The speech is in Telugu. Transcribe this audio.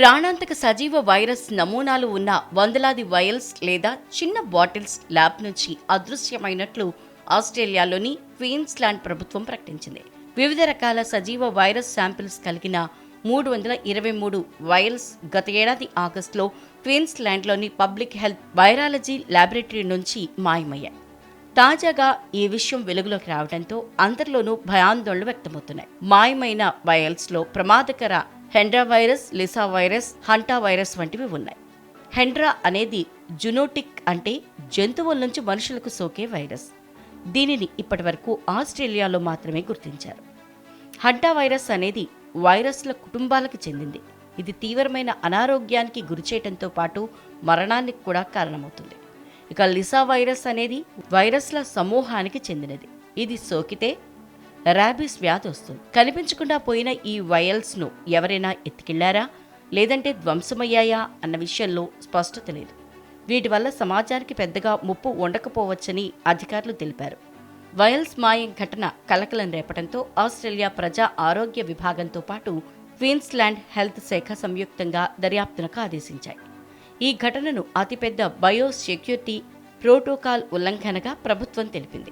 ప్రాణాంతక సజీవ వైరస్ నమూనాలు ఉన్న వందలాది వైల్స్ లేదా చిన్న బాటిల్స్ ల్యాబ్ నుంచి అదృశ్యమైనట్లు ఆస్ట్రేలియాలోని క్వీన్స్లాండ్ ప్రభుత్వం ప్రకటించింది. వివిధ రకాల సజీవ వైరస్ శాంపిల్స్ కలిగిన మూడు వందల ఇరవై మూడు వైరస్ గత ఏడాది ఆగస్టులో క్వీన్స్లాండ్లోని పబ్లిక్ హెల్త్ వైరాలజీ ల్యాబొరేటరీ నుంచి మాయమయ్యాయి. తాజాగా ఈ విషయం వెలుగులోకి రావడంతో అందరిలోనూ భయాందోళనలు వ్యక్తమవుతున్నాయి. మాయమైన వైరల్స్లో ప్రమాదకర Hendra virus Lyssa virus Hanta virus వంటివి ఉన్నాయి. హెండ్రా అనేది జునోటిక్ అంటే జంతువుల నుంచి మనుషులకు సోకే వైరస్. దీనిని ఇప్పటివరకు ఆస్ట్రేలియాలో మాత్రమే గుర్తించారు. హంటా వైరస్ అనేది వైరస్ల కుటుంబాలకు చెందింది. ఇది తీవ్రమైన అనారోగ్యానికి గురిచేయటంతో పాటు మరణానికి కూడా కారణమవుతుంది. ఇక లిసా వైరస్ అనేది వైరస్ల సమూహానికి చెందినది. ఇది సోకితే ర్యాబీస్ వ్యాధి వస్తుంది. కనిపించకుండా పోయిన ఈ వయల్స్ను ఎవరైనా ఎత్తుకెళ్ళారా? లేదంటే ధ్వంసమయ్యాయా అన్న విషయంలో స్పష్టత లేదు. వీటి వల్ల సమాజానికి పెద్దగా ముప్పు ఉండకపోవచ్చని అధికారులు తెలిపారు. వయల్స్ మాయం ఘటన కలకలం రేపడంతో ఆస్ట్రేలియా ప్రజా ఆరోగ్య విభాగంతో పాటు క్వీన్స్లాండ్ హెల్త్ శాఖ సంయుక్తంగా దర్యాప్తునకు ఆదేశించాయి. ఈ ఘటనను అతిపెద్ద బయో సెక్యూరిటీ ప్రోటోకాల్ ఉల్లంఘనగా ప్రభుత్వం తెలిపింది.